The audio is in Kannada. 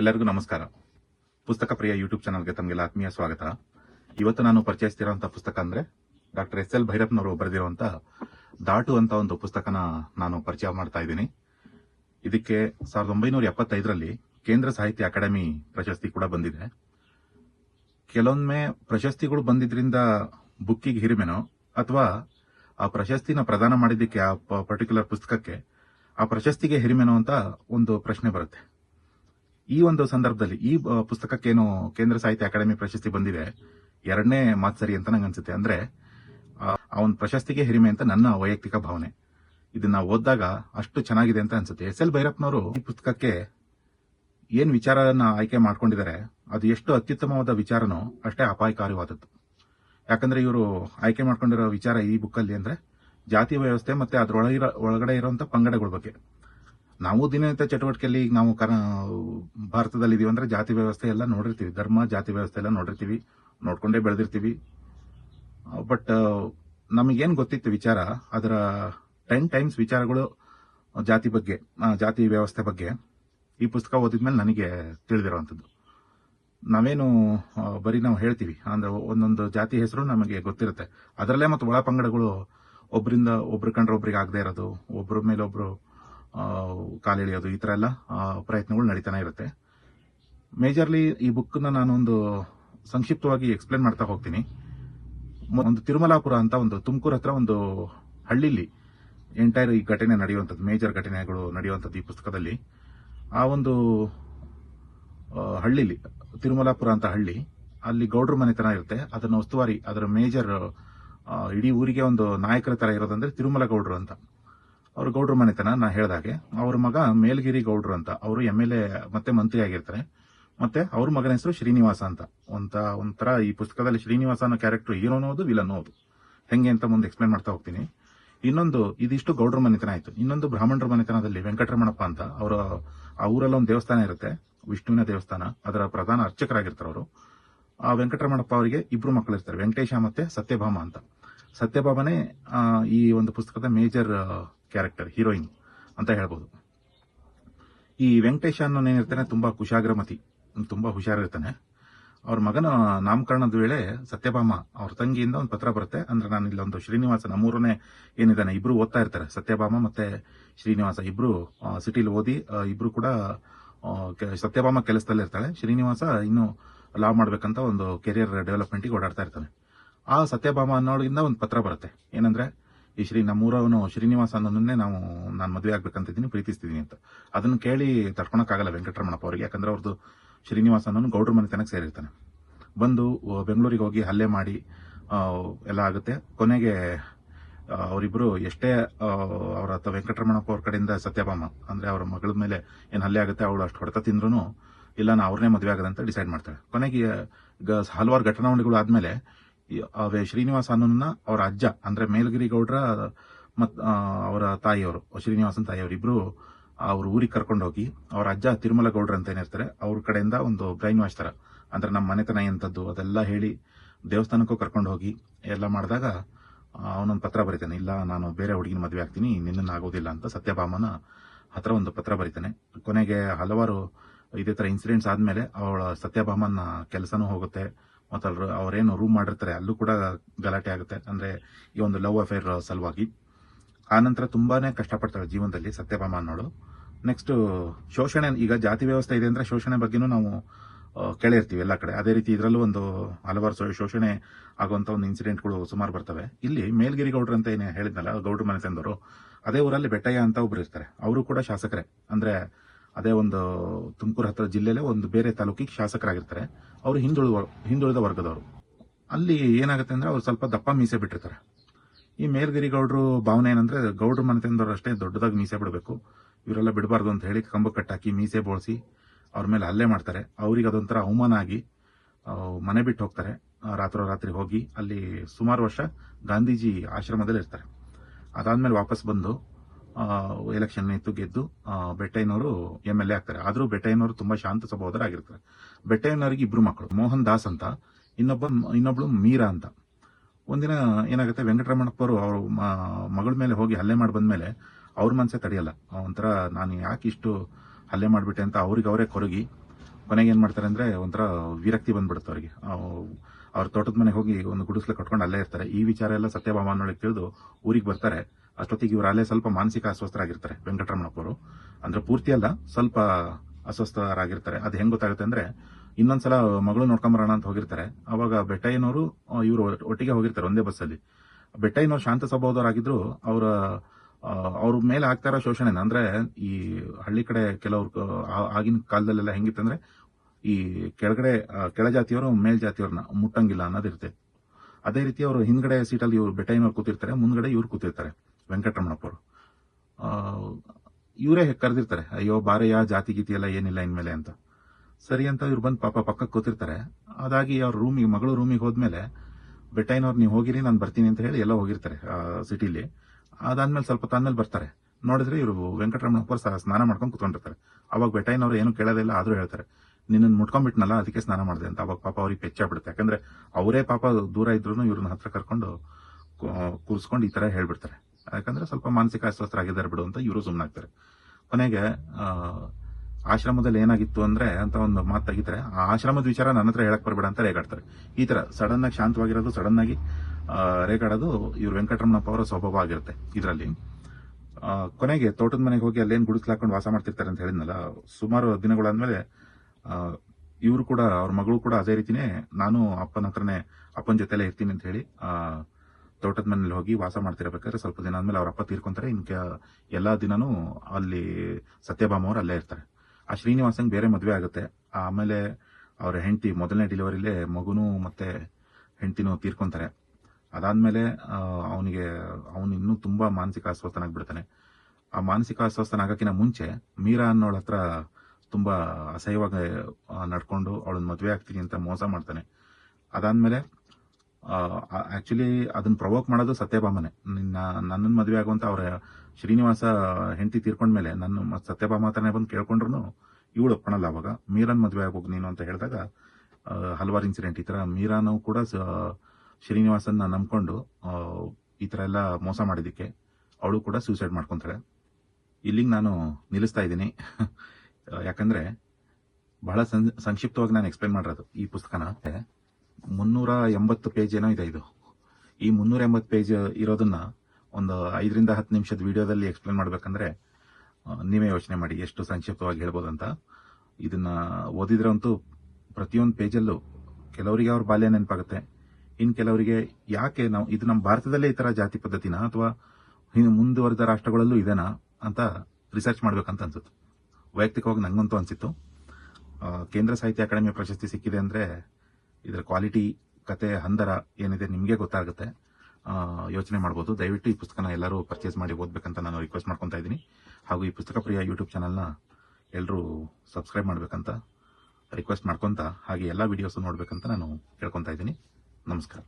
ಎಲ್ಲರಿಗೂ ನಮಸ್ಕಾರ. ಪುಸ್ತಕ ಪ್ರಿಯ ಯೂಟ್ಯೂಬ್ ಚಾನಲ್ಗೆ ತಮಗೆಲ್ಲ ಆತ್ಮೀಯ ಸ್ವಾಗತ. ಇವತ್ತು ನಾನು ಪರಿಚಯಿಸ್ತಿರೋಂಥ ಪುಸ್ತಕ ಅಂದ್ರೆ ಡಾಕ್ಟರ್ ಎಸ್ ಎಲ್ ಭೈರಪ್ಪನವರು ಬರೆದಿರುವಂತ ದಾಟು ಅಂತ ಒಂದು ಪುಸ್ತಕನ ನಾನು ಪರಿಚಯ ಮಾಡ್ತಾ ಇದ್ದೀನಿ. ಇದಕ್ಕೆ ಸಾವಿರದ ಒಂಬೈನೂರ ಎಪ್ಪತ್ತೈದರಲ್ಲಿ ಕೇಂದ್ರ ಸಾಹಿತ್ಯ ಅಕಾಡೆಮಿ ಪ್ರಶಸ್ತಿ ಕೂಡ ಬಂದಿದೆ. ಕೆಲವೊಮ್ಮೆ ಪ್ರಶಸ್ತಿಗಳು ಬಂದಿದ್ರಿಂದ ಬುಕ್ಕಿಗೆ ಹಿರಿಮೆನೋ ಅಥವಾ ಆ ಪ್ರಶಸ್ತಿನ ಪ್ರದಾನ ಮಾಡಿದ್ದಕ್ಕೆ ಆ ಪರ್ಟಿಕ್ಯುಲರ್ ಪುಸ್ತಕಕ್ಕೆ ಆ ಪ್ರಶಸ್ತಿಗೆ ಹಿರಿಮೆನೋ ಅಂತ ಒಂದು ಪ್ರಶ್ನೆ ಬರುತ್ತೆ. ಈ ಒಂದು ಸಂದರ್ಭದಲ್ಲಿ ಈ ಪುಸ್ತಕಕ್ಕೇನು ಕೇಂದ್ರ ಸಾಹಿತ್ಯ ಅಕಾಡೆಮಿ ಪ್ರಶಸ್ತಿ ಬಂದಿದೆ, ಎರಡನೇ ಮಾತು ಸರಿ ಅಂತ ನಂಗೆ ಅನ್ಸುತ್ತೆ. ಅಂದ್ರೆ, ಆ ಒಂದು ಪ್ರಶಸ್ತಿಗೆ ಹಿರಿಮೆ ಅಂತ ನನ್ನ ವೈಯಕ್ತಿಕ ಭಾವನೆ. ಇದನ್ನ ಓದಿದಾಗ ಅಷ್ಟು ಚೆನ್ನಾಗಿದೆ ಅಂತ ಅನ್ಸುತ್ತೆ. ಎಸ್ ಎಲ್ ಭೈರಪ್ಪನವರು ಈ ಪುಸ್ತಕಕ್ಕೆ ಏನ್ ವಿಚಾರನ ಆಯ್ಕೆ ಮಾಡ್ಕೊಂಡಿದ್ದಾರೆ, ಅದು ಎಷ್ಟು ಅತ್ಯುತ್ತಮವಾದ ವಿಚಾರನೋ ಅಷ್ಟೇ ಅಪಾಯಕಾರಿವಾದದ್ದು. ಯಾಕಂದ್ರೆ ಇವರು ಆಯ್ಕೆ ಮಾಡ್ಕೊಂಡಿರೋ ವಿಚಾರ ಈ ಬುಕ್ಕಲ್ಲಿ ಅಂದ್ರೆ ಜಾತಿ ವ್ಯವಸ್ಥೆ ಮತ್ತೆ ಅದ್ರೊಳಗಿರೋ, ಒಳಗಡೆ ಇರುವಂತ ಪಂಗಡಗಳ ಬಗ್ಗೆ. ನಾವು ದಿನನಿತ್ಯ ಚಟುವಟಿಕೆಯಲ್ಲಿ ಈಗ ನಾವು ಕರ ಭಾರತದಲ್ಲಿ ಇದೀವಿ ಅಂದ್ರೆ ಜಾತಿ ವ್ಯವಸ್ಥೆ ಎಲ್ಲ ನೋಡಿರ್ತೀವಿ. ಧರ್ಮ ಜಾತಿ ವ್ಯವಸ್ಥೆ ಎಲ್ಲ ನೋಡಿರ್ತೀವಿ. ನೋಡ್ಕೊಂಡೇ ಬೆಳೆದಿರ್ತೀವಿ. ಬಟ್ ನಮಗೇನು ಗೊತ್ತಿತ್ತು ವಿಚಾರ ಅದರ ಟೆನ್ ಟೈಮ್ಸ್ ವಿಚಾರಗಳು ಜಾತಿ ಬಗ್ಗೆ ಜಾತಿ ವ್ಯವಸ್ಥೆ ಬಗ್ಗೆ ಈ ಪುಸ್ತಕ ಓದಿದ್ಮೇಲೆ ನನಗೆ ತಿಳಿದಿರುವಂಥದ್ದು. ನಾವೇನು ಬರೀ ನಾವು ಹೇಳ್ತೀವಿ. ಅಂದರೆ ಒಂದೊಂದು ಜಾತಿ ಹೆಸರು ನಮಗೆ ಗೊತ್ತಿರುತ್ತೆ. ಅದರಲ್ಲೇ ಮತ್ತು ಒಳ ಪಂಗಡಗಳು ಒಬ್ಬರಿಂದ ಒಬ್ರು ಕಂಡ್ರೆ ಒಬ್ರಿಗೆ ಆಗದೆ ಇರೋದು ಒಬ್ಬರ ಮೇಲೆ ಒಬ್ರು ಆ, ಕಾಲಿಳಿಯೋದು ಈ ಥರ ಎಲ್ಲ ಪ್ರಯತ್ನಗಳು ನಡೀತಾನೆ ಇರುತ್ತೆ. ಮೇಜರ್ಲಿ ಈ ಬುಕ್ನ ನಾನೊಂದು ಸಂಕ್ಷಿಪ್ತವಾಗಿ ಎಕ್ಸ್ಪ್ಲೇನ್ ಮಾಡ್ತಾ ಹೋಗ್ತೀನಿ. ಒಂದು ತಿರುಮಲಾಪುರ ಅಂತ ಒಂದು ತುಮಕೂರು ಹತ್ರ ಒಂದು ಹಳ್ಳಿಲಿ ಎಂಟೈರ್ ಈ ಘಟನೆ ನಡೆಯುವಂಥದ್ದು, ಮೇಜರ್ ಘಟನೆಗಳು ನಡೆಯುವಂಥದ್ದು ಈ ಪುಸ್ತಕದಲ್ಲಿ. ಆ ಒಂದು ಹಳ್ಳಿಲಿ, ತಿರುಮಲಾಪುರ ಅಂತ ಹಳ್ಳಿ, ಅಲ್ಲಿ ಗೌಡ್ರ ಮನೆತನ ಇರುತ್ತೆ. ಅದನ್ನು ಉಸ್ತುವಾರಿ, ಅದರ ಮೇಜರ್ ಇಡೀ ಊರಿಗೆ ಒಂದು ನಾಯಕರ ತರ ಇರೋದಂದ್ರೆ ತಿರುಮಲ ಗೌಡ್ರು ಅಂತ. ಅವ್ರ ಗೌಡ್ರ ಮನೆತನ, ನಾ ಹೇಳ್ದಾಗೆ. ಅವ್ರ ಮಗ ಮೇಲ್ಗಿರಿ ಗೌಡ್ರು ಅಂತ. ಅವರು ಎಂ ಎಲ್ ಎ ಮತ್ತೆ ಮಂತ್ರಿ ಆಗಿರ್ತಾರೆ ಮತ್ತೆ ಅವ್ರ ಮಗನ ಹೆಸರು ಶ್ರೀನಿವಾಸ ಅಂತ. ಒಂತ, ಒಂಥರ ಈ ಪುಸ್ತಕದಲ್ಲಿ ಶ್ರೀನಿವಾಸ ಅನ್ನೋ ಕ್ಯಾರೆಕ್ಟರ್ ಹೀರೋನೂ ಹೌದು ವಿಲನ್ ಹೌದು ಹೆಂಗೆ ಅಂತ ಮುಂದೆ ಎಕ್ಸ್ಪ್ಲೇನ್ ಮಾಡ್ತಾ ಹೋಗ್ತೀನಿ. ಇನ್ನೊಂದು, ಇದಿಷ್ಟು ಗೌಡ್ರ ಮನೆತನ ಆಯ್ತು. ಇನ್ನೊಂದು ಬ್ರಾಹ್ಮಣರ ಮನೆತನದಲ್ಲಿ ವೆಂಕಟರಮಣಪ್ಪ ಅಂತ. ಅವರ ಆ ಊರಲ್ಲಿ ಒಂದು ದೇವಸ್ಥಾನ ಇರುತ್ತೆ. ವಿಷ್ಣುವಿನ ದೇವಸ್ಥಾನ. ಅದರ ಪ್ರಧಾನ ಅರ್ಚಕರಾಗಿರ್ತಾರೆ ಅವರು. ಆ ವೆಂಕಟರಮಣಪ್ಪ ಅವರಿಗೆ ಇಬ್ರು ಮಕ್ಕಳು ಇರ್ತಾರೆ ವೆಂಕಟೇಶ ಮತ್ತೆ ಸತ್ಯಭಾಮ ಅಂತ. ಸತ್ಯಭಾಮನೇ ಈ ಒಂದು ಪುಸ್ತಕದ ಮೇಜರ್ ಕ್ಯಾರೆಕ್ಟರ್ ಹೀರೋಯಿನ್ ಅಂತ ಹೇಳ್ಬೋದು. ಈ ವೆಂಕಟೇಶ ಅನ್ನೋನ್ ಏನಿರ್ತಾನೆ ತುಂಬಾ ಕುಶಾಗ್ರಮತಿ, ತುಂಬಾ ಹುಷಾರಿರ್ತಾನೆ. ಅವ್ರ ಮಗನ ನಾಮಕರಣದ ವೇಳೆ ಸತ್ಯಭಾಮ ಅವ್ರ ತಂಗಿಯಿಂದ ಒಂದು ಪತ್ರ ಬರುತ್ತೆ. ಅಂದ್ರೆ ನಾನು ಇಲ್ಲೊಂದು ಶ್ರೀನಿವಾಸ ನಮ್ಮೂರನೇ ಏನಿದ್ದಾನೆ, ಇಬ್ರು ಓದ್ತಾ ಇರ್ತಾರೆ. ಸತ್ಯಭಾಮ ಮತ್ತೆ ಶ್ರೀನಿವಾಸ ಇಬ್ರು ಸಿಟಿಲಿ ಓದಿ ಇಬ್ರು ಕೂಡ ಸತ್ಯಭಾಮ ಕೆಲಸದಲ್ಲಿ ಇರ್ತಾಳೆ. ಶ್ರೀನಿವಾಸ ಇನ್ನು ಲಾ ಮಾಡ್ಬೇಕಂತ ಒಂದು ಕೆರಿಯರ್ ಡೆವಲಪ್ಮೆಂಟ್ಗೆ ಓಡಾಡ್ತಾ ಇರ್ತಾನೆ. ಆ ಸತ್ಯಭಾಮ ಅನ್ನೋಳಿಂದ ಒಂದು ಪತ್ರ ಬರುತ್ತೆ. ಏನಂದ್ರೆ ಈ ಶ್ರೀ ನಮ್ಮೂರವನು ಶ್ರೀನಿವಾಸ ಅನ್ನೋನನ್ನೇ ನಾವು, ನಾನು ಮದುವೆ ಆಗ್ಬೇಕಂತಿದ್ದೀನಿ, ಪ್ರೀತಿಸ್ತಿದ್ದೀನಿ ಅಂತ. ಅದನ್ನು ಕೇಳಿ ತಡ್ಕೊಳಕ್ಕಾಗಲ್ಲ ವೆಂಕಟರಮಣಪ್ಪ ಅವರಿಗೆ, ಯಾಕಂದ್ರೆ ಅವ್ರದ್ದು ಶ್ರೀನಿವಾಸ ಅನ್ನೋನು ಗೌಡ್ರ ಮನೆತನಕ್ಕೆ ಸೇರಿರ್ತಾನೆ. ಬಂದು ಬೆಂಗಳೂರಿಗೆ ಹೋಗಿ ಹಲ್ಲೆ ಮಾಡಿ ಎಲ್ಲ ಆಗುತ್ತೆ. ಕೊನೆಗೆ ಅವರಿಬ್ಬರು ಎಷ್ಟೇ ಅವರ ವೆಂಕಟರಮಣಪ್ಪ ಅವ್ರ ಕಡೆಯಿಂದ ಸತ್ಯಭಾಮ, ಅಂದ್ರೆ ಅವರ ಮಗಳ ಮೇಲೆ ಏನು ಹಲ್ಲೆ ಆಗುತ್ತೆ, ಅವಳು ಅಷ್ಟು ಹೊಡೆತ ತಿಂದ್ರು ಇಲ್ಲ ನಾ ಅವ್ರನ್ನೇ ಮದುವೆ ಆಗದಂತ ಡಿಸೈಡ್ ಮಾಡ್ತಾಳೆ. ಕೊನೆಗೆ ಹಲವಾರು ಘಟನಾವಳಿಗಳು ಆದ್ಮೇಲೆ ಶ್ರೀನಿವಾಸ ಅನ್ನೋನ್ನ ಅವರ ಅಜ್ಜ ಅಂದ್ರೆ ಮೇಲಗಿರಿ ಗೌಡ್ರ ಮತ್ ಆ, ಅವರ ತಾಯಿಯವರು ಶ್ರೀನಿವಾಸನ್ ತಾಯಿಯವರು ಇಬ್ರು ಅವ್ರ ಊರಿಗೆ ಕರ್ಕೊಂಡು ಹೋಗಿ ಅವ್ರ ಅಜ್ಜ ತಿರುಮಲ ಗೌಡ್ರ ಅಂತ ಏನಿರ್ತಾರೆ ಅವ್ರ ಕಡೆಯಿಂದ ಒಂದು ಬ್ರೈನ್ ವಾಶ್ ತರ ಅಂದ್ರೆ ನಮ್ಮ ಮನೆತನ ಎಂತದ್ದು ಅದೆಲ್ಲ ಹೇಳಿ ದೇವಸ್ಥಾನಕ್ಕೂ ಕರ್ಕೊಂಡು ಹೋಗಿ ಎಲ್ಲ ಮಾಡಿದಾಗ ಅವನೊಂದು ಪತ್ರ ಬರೀತಾನೆ ಇಲ್ಲ ನಾನು ಬೇರೆ ಹುಡುಗಿನ ಮದುವೆ ಆಗ್ತೀನಿ ನಿನ್ನನ್ನು ಆಗೋದಿಲ್ಲ ಅಂತ ಸತ್ಯಭಾಮನ ಹತ್ರ ಒಂದು ಪತ್ರ ಬರೀತಾನೆ. ಕೊನೆಗೆ ಹಲವಾರು ಇದೇ ತರ ಇನ್ಸಿಡೆಂಟ್ಸ್ ಆದ್ಮೇಲೆ ಅವಳ ಸತ್ಯಭಾಮನ ಕೆಲಸನೂ ಹೋಗುತ್ತೆ ಮತ್ತೆ ಅವ್ರು ಅವ್ರೇನು ರೂಮ್ ಮಾಡಿರ್ತಾರೆ, ಅಲ್ಲೂ ಕೂಡ ಗಲಾಟೆ ಆಗುತ್ತೆ. ಅಂದ್ರೆ ಈ ಒಂದು ಲವ್ ಅಫೇರ್ ಸಲುವಾಗಿ. ಆನಂತರ ತುಂಬಾನೇ ಕಷ್ಟಪಡ್ತಾಳೆ ಜೀವನದಲ್ಲಿ ಸತ್ಯಭಾಮ ಅನ್ನೋಳು ನೆಕ್ಸ್ಟ್ ಶೋಷಣೆ, ಈಗ ಜಾತಿ ವ್ಯವಸ್ಥೆ ಇದೆ ಅಂದ್ರೆ ಶೋಷಣೆ ಬಗ್ಗೆನೂ ನಾವು ಕೇಳಿರ್ತೀವಿ ಎಲ್ಲ ಕಡೆ. ಅದೇ ರೀತಿ ಇದರಲ್ಲೂ ಒಂದು ಹಲವಾರು ಶೋಷಣೆ ಆಗುವಂತ ಒಂದು ಇನ್ಸಿಡೆಂಟ್ಗಳು ಸುಮಾರು ಬರ್ತವೆ. ಇಲ್ಲಿ ಮೇಲ್ಗಿರಿ ಗೌಡ್ರು ಅಂತ ಏನು ಹೇಳಿದ್ನಲ್ಲ, ಗೌಡ್ರ ಮನೆ ತಂದವರು ಅದೇ ಊರಲ್ಲಿ ಬೆಟ್ಟಯ್ಯ ಅಂತ ಒಬ್ರು ಇರ್ತಾರೆ. ಅವರು ಕೂಡ ಶಾಸಕರೇ. ಅಂದ್ರೆ ಅದೇ ಒಂದು ತುಮಕೂರು ಹತ್ರ ಜಿಲ್ಲೆಲೆ ಒಂದು ಬೇರೆ ತಾಲೂಕಿಗೆ ಶಾಸಕರಾಗಿರ್ತಾರೆ. ಅವರು ಹಿಂದುಳಿದ ಹಿಂದುಳಿದ ವರ್ಗದವರು. ಅಲ್ಲಿ ಏನಾಗುತ್ತೆ ಅಂದ್ರೆ ಅವ್ರು ಸ್ವಲ್ಪ ದಪ್ಪ ಮೀಸೆ ಬಿಟ್ಟಿರ್ತಾರೆ. ಈ ಮೇಲ್ಗಿರಿ ಗೌಡ್ರು ಭಾವನೆ ಏನಂದ್ರೆ ಗೌಡ್ರ ಮನೆತನದವ್ರು ಅಷ್ಟೇ ದೊಡ್ಡದಾಗಿ ಮೀಸೆ ಬಿಡಬೇಕು. ಇವರೆಲ್ಲ ಬಿಡಬಾರ್ದು ಅಂತ ಹೇಳಿ ಕಂಬ ಕಟ್ಟಾಕಿ ಮೀಸೆ ಬೋಳಿಸಿ ಅವ್ರ ಮೇಲೆ ಅಲ್ಲೇ ಮಾಡ್ತಾರೆ. ಅವ್ರಿಗೆ ಅದೊಂಥರ ಅವಮಾನ ಆಗಿ ಮನೆ ಬಿಟ್ಟು ಹೋಗ್ತಾರೆ. ರಾತ್ರೋ ರಾತ್ರೋರಾತ್ರಿ ಹೋಗಿ ಅಲ್ಲಿ ಸುಮಾರು ವರ್ಷ ಗಾಂಧೀಜಿ ಆಶ್ರಮದಲ್ಲಿ ಇರ್ತಾರೆ ಅದಾದಮೇಲೆ ವಾಪಸ್ ಬಂದು ಎಲೆಕ್ಷನ್ ನಿಂತು ಗೆದ್ದು ಬೆಟ್ಟಯ್ಯನವರು ಎಂ ಎಲ್ ಎ ಆಗ್ತಾರೆ. ಆದರೂ ಬೆಟ್ಟಯ್ಯನವರು ತುಂಬಾ ಶಾಂತ ಸ್ವಭಾವದರಾಗಿರ್ತಾರೆ ಬೆಟ್ಟಯ್ಯನವರಿಗೆ ಇಬ್ರು ಮಕ್ಕಳು ಮೋಹನ್ ದಾಸ್ ಅಂತ, ಇನ್ನೊಬ್ಬ, ಇನ್ನೊಬ್ಳು ಮೀರಾ ಅಂತ. ಒಂದಿನ ಏನಾಗುತ್ತೆ, ವೆಂಕಟರಮಣಪ್ಪರು ಅವ್ರ ಮಗಳ ಮೇಲೆ ಹೋಗಿ ಹಲ್ಲೆ ಮಾಡಿ ಬಂದ್ಮೇಲೆ ಅವ್ರ ಮನಸ್ಸೇ ತಡೆಯಲ್ಲ. ಒಂಥರ ನಾನು ಯಾಕೆ ಇಷ್ಟು ಹಲ್ಲೆ ಮಾಡಿಬಿಟ್ಟೆ ಅಂತ ಅವ್ರಿಗೆ ಅವರೇ ಕೊರಗಿ, ಕೊನೆಗೆ ಏನು ಮಾಡ್ತಾರೆ ಅಂದರೆ ಒಂಥರ ವಿರಕ್ತಿ ಬಂದ್ಬಿಡುತ್ತೆ ಅವರಿಗೆ. ಅವ್ರ ತೋಟದ ಮನೆಗೆ ಹೋಗಿ ಒಂದು ಗುಡಿಸ್ಲು ಕಟ್ಕೊಂಡು ಅಲ್ಲೇ ಇರ್ತಾರೆ. ಈ ವಿಚಾರ ಎಲ್ಲ ಸತ್ಯಭಾಮ ಅನ್ನೋಳಿಗೆ ತಿಳಿದು ಊರಿಗೆ ಬರ್ತಾರೆ. ಅಷ್ಟೊತ್ತಿಗೆ ಇವರು ಅಲ್ಲೇ ಸ್ವಲ್ಪ ಮಾನಸಿಕ ಅಸ್ವಸ್ಥರಾಗಿರ್ತಾರೆ, ವೆಂಕಟರಮಣಪ್ಪವರು. ಅಂದ್ರೆ ಪೂರ್ತಿ ಅಲ್ಲ, ಸ್ವಲ್ಪ ಅಸ್ವಸ್ಥರಾಗಿರ್ತಾರೆ. ಅದು ಹೆಂಗ್ ಗೊತ್ತಾಗುತ್ತೆ ಅಂದ್ರೆ, ಇನ್ನೊಂದ್ಸಲ ಮಗಳು ನೋಡ್ಕೊಂಬರೋಣ ಅಂತ ಹೋಗಿರ್ತಾರೆ. ಅವಾಗ ಬೆಟ್ಟಯ್ಯನವರು ಇವರು ಒಟ್ಟಿಗೆ ಹೋಗಿರ್ತಾರೆ ಒಂದೇ ಬಸ್ಸಲ್ಲಿ. ಬೆಟ್ಟಯ್ಯನವ್ರು ಶಾಂತ ಸ್ವಭಾವದವರಾಗಿದ್ರು, ಅವರ ಅವ್ರ ಮೇಲೆ ಆಗ್ತಾ ಇರೋ ಶೋಷಣೆ ಅಂದ್ರೆ ಈ ಹಳ್ಳಿ ಕಡೆ ಕೆಲವ್ರು ಆಗಿನ ಕಾಲದಲ್ಲೆಲ್ಲ ಹೆಂಗಿತ್ತಂದ್ರೆ ಈ ಕೆಳಗಡೆ ಕೆಳಜಾತಿಯವರು ಮೇಲ್ಜಾತಿಯವ್ರನ್ನ ಮುಟ್ಟಂಗಿಲ್ಲ ಅನ್ನೋದಿರುತ್ತೆ. ಅದೇ ರೀತಿ ಅವರು ಹಿಂದ್ಗಡೆ ಸೀಟಲ್ಲಿ ಇವ್ರು ಬೆಟ್ಟಯ್ಯನವ್ರು ಕೂತಿರ್ತಾರೆ, ಮುಂದ್ಗಡೆ ಇವ್ರು ಕೂತಿರ್ತಾರೆ. ವೆಂಕಟರಮಣಪ್ಪವರು ಇವರೇ ಕರೆದಿರ್ತಾರೆ. ಅಯ್ಯೋ ಬಾರಯ್ಯ ಜಾತಿ ಗೀತಿ ಎಲ್ಲ ಏನಿಲ್ಲ ಇನ್ಮೇಲೆ ಅಂತ. ಸರಿ ಅಂತ ಇವ್ರು ಬಂದು ಪಾಪ ಪಕ್ಕಕ್ಕೆ ಕೂತಿರ್ತಾರೆ. ಅದಾಗಿ ಅವ್ರ ರೂಮಿಗೆ ಮಗಳು ರೂಮಿಗೆ ಹೋದ್ಮೇಲೆ ಬೆಟ್ಟೈನವ್ರು ನೀವು ಹೋಗಿರಿ, ನಾನು ಬರ್ತೀನಿ ಅಂತ ಹೇಳಿ ಎಲ್ಲ ಹೋಗಿರ್ತಾರೆ ಸಿಟಿಲಿ. ಅದಾದ್ಮೇಲೆ ಸ್ವಲ್ಪ ತಂದ್ಮೇಲೆ ಬರ್ತಾರೆ. ನೋಡಿದ್ರೆ ಇವರು ವೆಂಕಟರಮಣಪ್ಪರು ಸಹ ಸ್ನಾನ ಮಾಡ್ಕೊಂಡು ಕುತ್ಕೊಂಡಿರ್ತಾರೆ. ಅವಾಗ ಬೆಟ್ಟೈನವ್ರು ಏನು ಕೇಳೋದಿಲ್ಲ ಆದರೂ ಹೇಳ್ತಾರೆ ನಿನ್ನನ್ನು ಮುಟ್ಕೊಂಡ್ಬಿಟ್ನಲ್ಲ ಅದಕ್ಕೆ ಸ್ನಾನ ಮಾಡಿದೆ ಅಂತ. ಅವಾಗ ಪಾಪ ಅವ್ರಿಗೆ ಪೆಚ್ಚಾಗ್ಬಿಡುತ್ತೆ ಯಾಕಂದ್ರೆ ಅವರೇ ಪಾಪ ದೂರ ಇದ್ರು ಇವ್ರನ್ನ ಹತ್ರ ಕರ್ಕೊಂಡು ಕೂರಿಸ್ಕೊಂಡು ಈ ತರ ಹೇಳ್ಬಿಡ್ತಾರೆ. ಯಾಕಂದ್ರೆ ಸ್ವಲ್ಪ ಮಾನಸಿಕ ಅಸ್ವಸ್ಥರಾಗಿದ್ದಾರೆ ಬಿಡು ಅಂತ ಇವರು ಸುಮ್ಮನಾಗ್ತಾರೆ ಕೊನೆಗೆ ಆಶ್ರಮದಲ್ಲಿ ಏನಾಗಿತ್ತು ಅಂದ್ರೆ ಅಂತ ಒಂದು ಮಾತು ತೆಗಿತಾರೆ. ಆ ಆಶ್ರಮದ ವಿಚಾರ ನನ್ನ ಹತ್ರ ಹೇಳಕ್ ಬರಬೇಡ ಅಂತ ರೇಗಾಡ್ತಾರೆ. ಈ ತರ ಸಡನ್ ಆಗಿ ಶಾಂತವಾಗಿರೋದು ಸಡನ್ ಆಗಿ ರೇಗಾಡೋದು ಇವ್ರು ವೆಂಕಟರಮಣಪ್ಪ ಅವರ ಸ್ವಭಾವ ಆಗಿರುತ್ತೆ ಇದರಲ್ಲಿ. ಕೊನೆಗೆ ತೋಟದ ಮನೆಗೆ ಹೋಗಿ ಅಲ್ಲೇನ್ ಗುಡಿಸ್ಲಾಕೊಂಡು ವಾಸ ಮಾಡ್ತಿರ್ತಾರೆ ಅಂತ ಹೇಳಿದ್ನಲ್ಲ, ಸುಮಾರು ದಿನಗಳಾದ್ಮೇಲೆ ಇವರು ಕೂಡ, ಅವ್ರ ಮಗಳು ಕೂಡ ಅದೇ ರೀತಿನೇ, ನಾನು ಅಪ್ಪನ ಹತ್ರನೇ ಅಪ್ಪನ ಜೊತೆಲೇ ಇರ್ತೀನಿ ಅಂತ ಹೇಳಿ ತೋಟದ ಮನೇಲಿ ಹೋಗಿ ವಾಸ ಮಾಡ್ತಿರ್ಬೇಕಾದ್ರೆ ಸ್ವಲ್ಪ ದಿನ ಆದ್ಮೇಲೆ ಅವ್ರ ಅಪ್ಪ ತೀರ್ಕೊಂತಾರೆ. ಇನ್ ಎಲ್ಲಾ ದಿನನೂ ಅಲ್ಲಿ ಸತ್ಯಭಾಮ ಅವ್ರು ಅಲ್ಲೇ ಇರ್ತಾರೆ. ಆ ಶ್ರೀನಿವಾಸಂಗ್ ಬೇರೆ ಮದುವೆ ಆಗುತ್ತೆ. ಆಮೇಲೆ ಅವ್ರ ಹೆಂಡತಿ ಮೊದಲನೇ ಡೆಲಿವರಿಲೇ ಮಗುನೂ ಮತ್ತೆ ಹೆಂಡತಿನೂ ತೀರ್ಕೊಂತಾರೆ. ಅದಾದ್ಮೇಲೆ ಅವನಿಗೆ, ಅವನು ಇನ್ನೂ ತುಂಬಾ ಮಾನಸಿಕ ಅಸ್ವಸ್ಥನಾಗ್ಬಿಡ್ತಾನೆ ಆ ಮಾನಸಿಕ ಅಸ್ವಸ್ಥನ ಅಸ್ವಸ್ಥನಾಗಕ್ಕಿಂತ ಮುಂಚೆ ಮೀರಾ ಅನ್ನೋಳ ಹತ್ರ ತುಂಬಾ ಅಸಹ್ಯವಾಗಿ ನಡ್ಕೊಂಡು ಅವಳನ್ನ ಮದುವೆ ಆಗ್ತೀನಿ ಅಂತ ಮೋಸ ಮಾಡ್ತಾನೆ. ಅದಾದ್ಮೇಲೆ ಆಕ್ಚುಲಿ ಅದನ್ನ ಪ್ರವೋಕ್ ಮಾಡೋದು ಸತ್ಯಭಾಮನೆ. ನಿನ್ನ ನನ್ನನ್ನು ಮದುವೆ ಆಗುವಂತ ಅವ್ರ ಶ್ರೀನಿವಾಸ ಹೆಂಡತಿ ತೀರ್ಕೊಂಡ್ಮೇಲೆ ನನ್ನ ಸತ್ಯಭಾಮ ಹತ್ರನೇ ಬಂದು ಕೇಳ್ಕೊಂಡ್ರು ಇವಳು ಒಪ್ಪಣಲ್ಲ ಅವಾಗ. ಮೀರನ್ ಮದುವೆ ಆಗೋಗ್ ನೀನು ಅಂತ ಹೇಳಿದಾಗ ಹಲವಾರು ಇನ್ಸಿಡೆಂಟ್ ಈ ತರ. ಮೀರಾನು ಕೂಡ ಶ್ರೀನಿವಾಸನ್ನ ನಂಬ್ಕೊಂಡು ಈ ತರ ಎಲ್ಲ ಮೋಸ ಮಾಡಿದಕ್ಕೆ ಅವಳು ಕೂಡ ಸೂಸೈಡ್ ಮಾಡ್ಕೊಂತಾಳೆ. ಇಲ್ಲಿಗೆ ನಾನು ನಿಲ್ಲಿಸ್ತಾ ಇದ್ದೀನಿ. ಯಾಕಂದ್ರೆ, ಬಹಳ ಸಂಕ್ಷಿಪ್ತವಾಗಿ ನಾನು ಎಕ್ಸ್ಪ್ಲೈನ್ ಮಾಡಿರೋದು ಈ ಪುಸ್ತಕನ. ಮುನ್ನೂರ ಎಂಬತ್ತು ಪೇಜ್ ಏನೋ ಇದೆ ಇದು. ಈ ಮುನ್ನೂರ ಎಂಬತ್ತು ಪೇಜ್ ಇರೋದನ್ನ ಒಂದು ಐದರಿಂದ ಹತ್ತು ನಿಮಿಷದ ವಿಡಿಯೋದಲ್ಲಿ ಎಕ್ಸ್ಪ್ಲೇನ್ ಮಾಡಬೇಕಂದ್ರೆ ನೀವೇ ಯೋಚನೆ ಮಾಡಿ ಎಷ್ಟು ಸಂಕ್ಷಿಪ್ತವಾಗಿ ಹೇಳ್ಬೋದಂತ. ಇದನ್ನ ಓದಿದ್ರಂತೂ ಪ್ರತಿಯೊಂದು ಪೇಜಲ್ಲೂ ಕೆಲವರಿಗೆ ಅವ್ರ ಬಾಲ್ಯ ನೆನಪಾಗುತ್ತೆ. ಇನ್ ಕೆಲವರಿಗೆ ಯಾಕೆ ನಾವು, ಇದು ನಮ್ಮ ಭಾರತದಲ್ಲೇ ಈ ತರ ಜಾತಿ ಪದ್ಧತಿನ ಅಥವಾ ಮುಂದುವರೆದ ರಾಷ್ಟ್ರಗಳಲ್ಲೂ ಇದೇನಾ ಅಂತ ರಿಸರ್ಚ್ ಮಾಡ್ಬೇಕಂತ ಅನ್ಸುತ್ತೆ. ವೈಯಕ್ತಿಕವಾಗಿ ನಂಗಂತೂ ಅನ್ಸಿತ್ತು. ಕೇಂದ್ರ ಸಾಹಿತ್ಯ ಅಕಾಡೆಮಿ ಪ್ರಶಸ್ತಿ ಸಿಕ್ಕಿದೆ ಅಂದ್ರೆ ಇದರ ಕ್ವಾಲಿಟಿ, ಕತೆ, ಹಂದರ ಏನಿದೆ ನಿಮಗೆ ಗೊತ್ತಾಗುತ್ತೆ. ಯೋಚನೆ ಮಾಡ್ಬೋದು. ದಯವಿಟ್ಟು ಈ ಪುಸ್ತಕನ ಎಲ್ಲರೂ ಪರ್ಚೇಸ್ ಮಾಡಿ ಓದಬೇಕಂತ ನಾನು ರಿಕ್ವೆಸ್ಟ್ ಮಾಡ್ಕೊತಾ ಇದ್ದೀನಿ. ಹಾಗೂ ಈ ಪುಸ್ತಕ ಪ್ರಿಯ ಯೂಟ್ಯೂಬ್ ಚಾನಲ್ನ ಎಲ್ಲರೂ ಸಬ್ಸ್ಕ್ರೈಬ್ ಮಾಡಬೇಕಂತ ರಿಕ್ವೆಸ್ಟ್ ಮಾಡ್ಕೊತಾ ಹಾಗೆ ಎಲ್ಲ ವಿಡಿಯೋಸು ನೋಡಬೇಕಂತ ನಾನು ಹೇಳ್ಕೊತಾ ಇದ್ದೀನಿ. ನಮಸ್ಕಾರ.